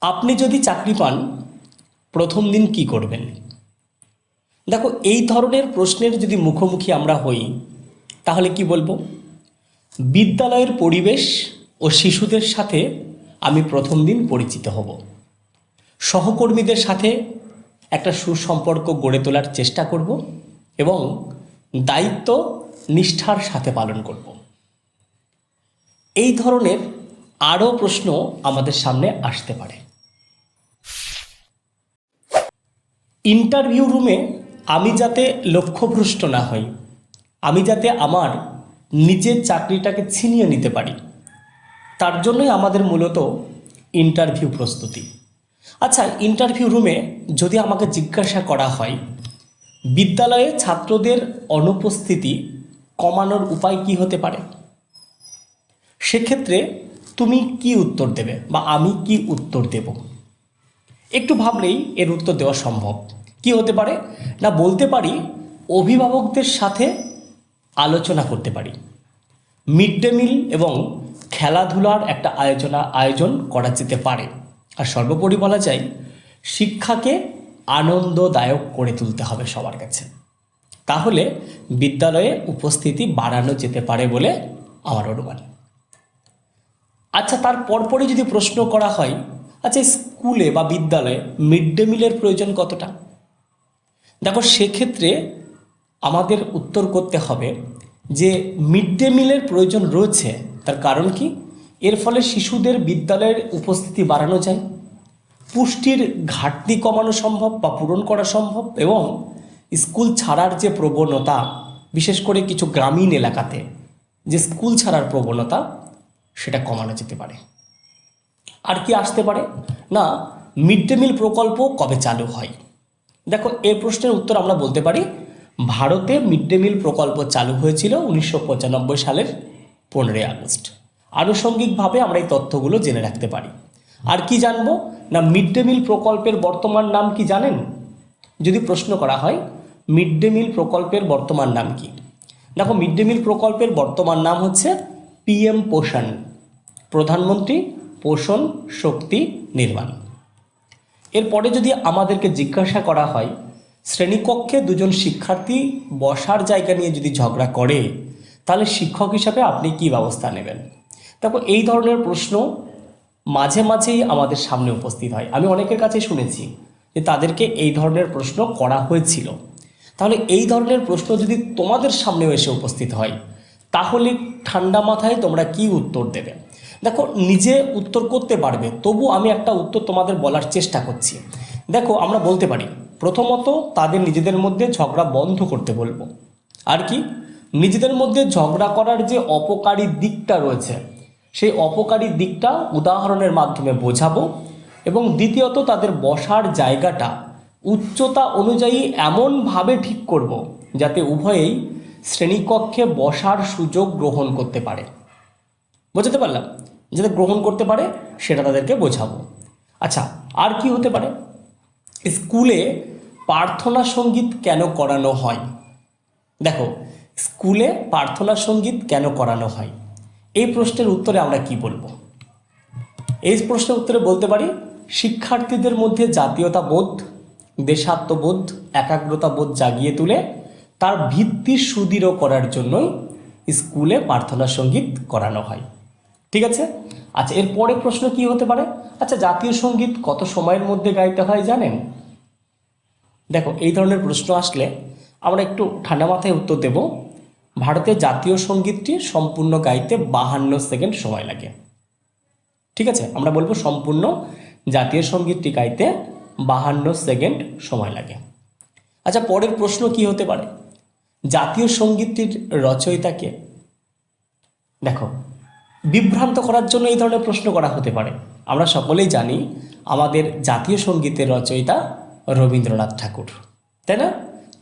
আপনি যদি চাকরি পান, প্রথম দিন কি করবেন? দেখো, এই ধরনের প্রশ্নের যদি মুখোমুখি আমরা হই, তাহলে কি বলব? বিদ্যালয়ের পরিবেশ ও শিশুদের সাথে আমি প্রথম দিন পরিচিত হব। সহকর্মীদের সাথে একটা সুসম্পর্ক গড়ে তোলার চেষ্টা করব এবং দায়িত্ব নিষ্ঠার সাথে পালন করব। এই ধরনের আরও প্রশ্ন আমাদের সামনে আসতে পারে। ইন্টারভিউ রুমে আমি যাতে লক্ষ্যভ্রষ্ট না হই, আমি যাতে আমার নিজের চাকরিটাকে ছিনিয়ে নিতে পারি, তার জন্যই আমাদের মূলত ইন্টারভিউ প্রস্তুতি। আচ্ছা ইন্টারভিউ রুমে যদি আমাকে জিজ্ঞাসা করা হয়, বিদ্যালয়ে ছাত্রদের অনুপস্থিতি কমানোর উপায় কি হতে পারে? সেক্ষেত্রে তুমি কি উত্তর দেবে বা আমি কি উত্তর দেব? একটু ভাবলেই এর উত্তর দেওয়া সম্ভব। কি হতে পারে? না, বলতে পারি অভিভাবকদের সাথে আলোচনা করতে পারি। মিড ডে মিল এবং খেলাধুলার একটা আয়োজনা, আয়োজন করা যেতে পারে। আর সর্বোপরি বলা যায়, শিক্ষাকে আনন্দদায়ক করে তুলতে হবে সবার কাছে। তাহলে বিদ্যালয়ে উপস্থিতি বাড়ানো যেতে পারে বলে আমার অনুমান। আচ্ছা তার পরপরই যদি প্রশ্ন করা হয় আচ্ছা স্কুলে বা বিদ্যালয়ে মিড ডে মিলের প্রয়োজন কতটা? দেখো, সেক্ষেত্রে আমাদের উত্তর করতে হবে যে মিড ডে মিলের প্রয়োজন রয়েছে। তার কারণ কি? এর ফলে শিশুদের বিদ্যালয়ের উপস্থিতি বাড়ানো যায়, পুষ্টির ঘাটতি কমানো সম্ভব বা পূরণ করা সম্ভব এবং স্কুল ছাড়ার যে প্রবণতা, বিশেষ করে কিছু গ্রামীণ এলাকাতে যে স্কুল ছাড়ার প্রবণতা, সেটা কমানো যেতে পারে। আর কি আসতে পারে? না, মিড ডে মিল প্রকল্প কবে চালু হয়? দেখো, এই প্রশ্নের উত্তর আমরা বলতে পারি, ভারতে মিড ডে মিল প্রকল্প চালু হয়েছিল উনিশশো পঁচানব্বই সালের পনেরোই আগস্ট। আনুষঙ্গিকভাবে আমরা এই তথ্যগুলো জেনে রাখতে পারি। আর কি জানব? না মিড ডে মিল প্রকল্পের বর্তমান নাম কি জানেন? যদি প্রশ্ন করা হয় মিড ডে মিল প্রকল্পের বর্তমান নাম কি? দেখো মিড ডে মিল প্রকল্পের বর্তমান নাম হচ্ছে পিএম পোষণ, প্রধানমন্ত্রী পোষণ শক্তি নির্মাণ। এরপরে যদি আমাদেরকে জিজ্ঞাসা করা হয়, শ্রেণীকক্ষে দুজন শিক্ষার্থী বসার জায়গা নিয়ে যদি ঝগড়া করে, তাহলে শিক্ষক হিসাবে আপনি কি ব্যবস্থা নেবেন? দেখো, এই ধরনের প্রশ্ন মাঝে মাঝেই আমাদের সামনে উপস্থিত হয়। আমি অনেকের কাছে শুনেছি যে তাদেরকে এই ধরনের প্রশ্ন করা হয়েছিল। তাহলে এই ধরনের প্রশ্ন যদি তোমাদের সামনেও এসে উপস্থিত হয়, তাহলে ঠান্ডা মাথায় তোমরা কি উত্তর দেবে? দেখো, নিজে উত্তর করতে পারবে, তবু আমি একটা উত্তর তোমাদের বলার চেষ্টা করছি। দেখো, আমরা বলতে পারি, প্রথমত তাদের নিজেদের মধ্যে ঝগড়া বন্ধ করতে বলব। আর কি? নিজেদের মধ্যে ঝগড়া করার যে অপকারী দিকটা রয়েছে, সেই অপকারী দিকটা উদাহরণের মাধ্যমে বোঝাবো এবং দ্বিতীয়ত তাদের বসার জায়গাটা উচ্চতা অনুযায়ী এমনভাবে ঠিক করব যাতে উভয়েই শ্রেণীকক্ষে বসার সুযোগ গ্রহণ করতে পারে। বোঝাতে পারলাম? যাতে গ্রহণ করতে পারে, সেটা তাদেরকে বোঝাবো। আচ্ছা আর কি হতে পারে? স্কুলে প্রার্থনা সংগীত কেন করানো হয়? দেখো, স্কুলে প্রার্থনা সংগীত কেন করানো হয়? এই প্রশ্নের উত্তরে আমরা কি বলব? এই প্রশ্নের উত্তরে বলতে পারি, শিক্ষার্থীদের মধ্যে জাতীয়তা বোধ দেশাত্মবোধ একাগ্রতা বোধ জাগিয়ে তুলে, তার ভিত্তি সুদৃঢ় করার জন্যই স্কুলে প্রার্থনা সংগীত করানো হয়। ঠিক আছে? আচ্ছা এর পরে প্রশ্ন কি হতে পারে? আচ্ছা জাতীয় সংগীত কত সময়ের মধ্যে গাইতে হয় জানেন? দেখো, এই ধরনের প্রশ্ন আসলে আমরা একটু ঠান্ডা মাথায় উত্তর দেব। ভারতের জাতীয় সঙ্গীতটি সম্পূর্ণ গাইতে বাহান্ন সেকেন্ড সময় লাগে। ঠিক আছে? আমরা বলব সম্পূর্ণ জাতীয় সঙ্গীতটি গাইতে বাহান্ন সেকেন্ড সময় লাগে। আচ্ছা পরের প্রশ্ন কি হতে পারে? জাতীয় সঙ্গীতটির রচয়িতাকে দেখো বিভ্রান্ত করার জন্য এই ধরনের প্রশ্ন করা হতে পারে। আমরা সকলেই জানি আমাদের জাতীয় সঙ্গীতের রচয়িতা রবীন্দ্রনাথ ঠাকুর, তাই না?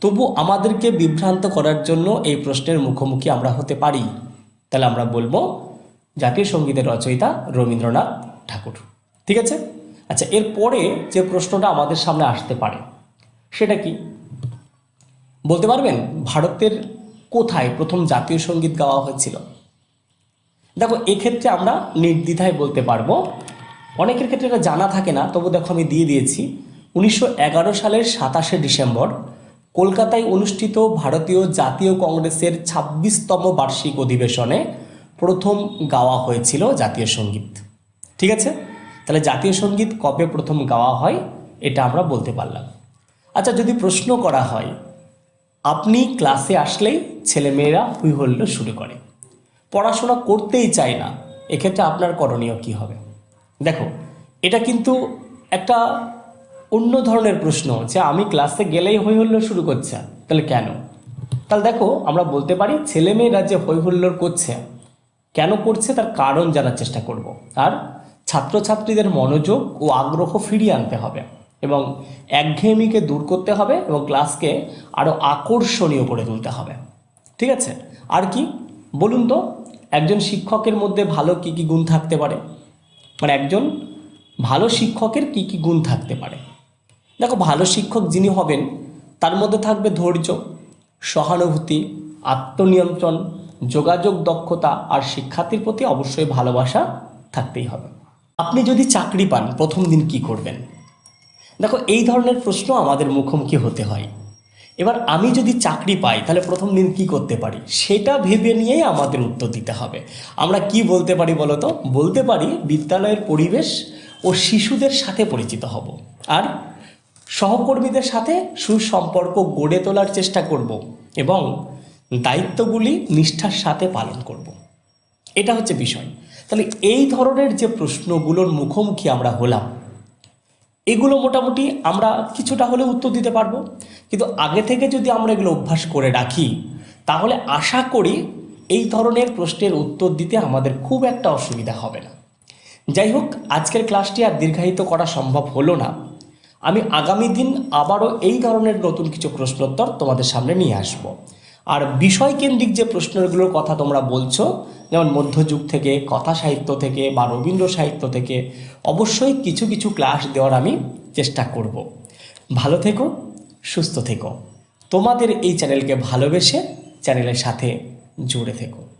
তবু আমাদেরকে বিভ্রান্ত করার জন্য এই প্রশ্নের মুখোমুখি আমরা হতে পারি। তাহলে আমরা বলব জাতীয় সঙ্গীতের রচয়িতা রবীন্দ্রনাথ ঠাকুর, ঠিক আছে? আচ্ছা এরপরে যে প্রশ্নটা আমাদের সামনে আসতে পারে, সেটা কি? বলতে পারবেন? ভারতের কোথায় প্রথম জাতীয় সংগীত গাওয়া হয়েছিল? দেখো, এক্ষেত্রে আমরা নির্দ্বিধায় বলতে পারব। অনেকের ক্ষেত্রে এটা জানা থাকে না, তবু দেখো আমি দিয়ে দিয়েছি। উনিশশো এগারো সালের সাতাশে ডিসেম্বর, কলকাতায় অনুষ্ঠিত ভারতীয় জাতীয় কংগ্রেসের ছাব্বিশতম বার্ষিক অধিবেশনে প্রথম গাওয়া হয়েছিল জাতীয় সংগীত। ঠিক আছে? তাহলে জাতীয় সংগীত কবে প্রথম গাওয়া হয়, এটা আমরা বলতে পারলাম। আচ্ছা যদি প্রশ্ন করা হয়, আপনি ক্লাসে আসলেই ছেলেমেয়েরা হুই হল্লো শুরু করে। পড়াশোনা করতেই চায় না, এক্ষেত্রে আপনার করণীয় কি হবে? দেখো, এটা কিন্তু একটা অন্য ধরনের প্রশ্ন যে আমি ক্লাসে গেলেই হই হল্লো শুরু করছে, তাহলে কেন? তাহলে দেখো, আমরা বলতে পারি ছেলেমেয়েরা যে হই হল্লোর করছে, কেন করছে তার কারণ জানার চেষ্টা করব। আর ছাত্রছাত্রীদের মনোযোগ ও আগ্রহ ফিরিয়ে আনতে হবে এবং একঘেয়েমিকে দূর করতে হবে এবং ক্লাসকে আরও আকর্ষণীয় করে তুলতে হবে। ঠিক আছে? আর কি? বলুন তো, একজন শিক্ষকের মধ্যে ভালো কী কী গুণ থাকতে পারে? মানে একজন ভালো শিক্ষকের কী কী গুণ থাকতে পারে? দেখো, ভালো শিক্ষক যিনি হবেন, তার মধ্যে থাকবে ধৈর্য, সহানুভূতি, আত্মনিয়ন্ত্রণ, যোগাযোগ দক্ষতা আর শিক্ষার্থীর প্রতি অবশ্যই ভালোবাসা থাকতেই হবে। আপনি যদি চাকরি পান, প্রথম দিন কি করবেন? দেখো, এই ধরনের প্রশ্ন আমাদের মুখোমুখি হতে হয়। এবার আমি যদি চাকরি পাই, তাহলে প্রথম দিন কি করতে পারি? সেটা ভেবে নিয়েই আমাদের উত্তর দিতে হবে। আমরা কি বলতে পারি বলতো বলতে পারি বিদ্যালয়ের পরিবেশ ও শিশুদের সাথে পরিচিত হব। আর সহকর্মীদের সাথে সুসম্পর্ক গড়ে তোলার চেষ্টা করব এবং দায়িত্বগুলি নিষ্ঠার সাথে পালন করব। এটা হচ্ছে বিষয়। তাহলে এই ধরনের যে প্রশ্নগুলোর মুখোমুখি আমরা হলাম এগুলো মোটামুটি আমরা কিছুটা হলে উত্তর দিতে পারব। কিন্তু আগে থেকে যদি আমরা এগুলো অভ্যাস করে রাখি, তাহলে আশা করি এই ধরনের প্রশ্নের উত্তর দিতে আমাদের খুব একটা অসুবিধা হবে না। যাই হোক, আজকের ক্লাসটি আর দীর্ঘায়িত করা সম্ভব হলো না। আমি আগামী দিন আবারও এই ধরনের নতুন কিছু প্রশ্নোত্তর তোমাদের সামনে নিয়ে আসব। আর বিষয়কেন্দ্রিক যে প্রশ্নগুলোর কথা তোমরা বলছো, যেমন মধ্যযুগ থেকে, কথা সাহিত্য থেকে বা রবীন্দ্র সাহিত্য থেকে, অবশ্যই কিছু কিছু ক্লাস দেওয়ার আমি চেষ্টা করব। ভালো থেকো, সুস্থ থেকো। তোমাদের এই চ্যানেলকে ভালোবেসে চ্যানেলের সাথে জুড়ে থেকো।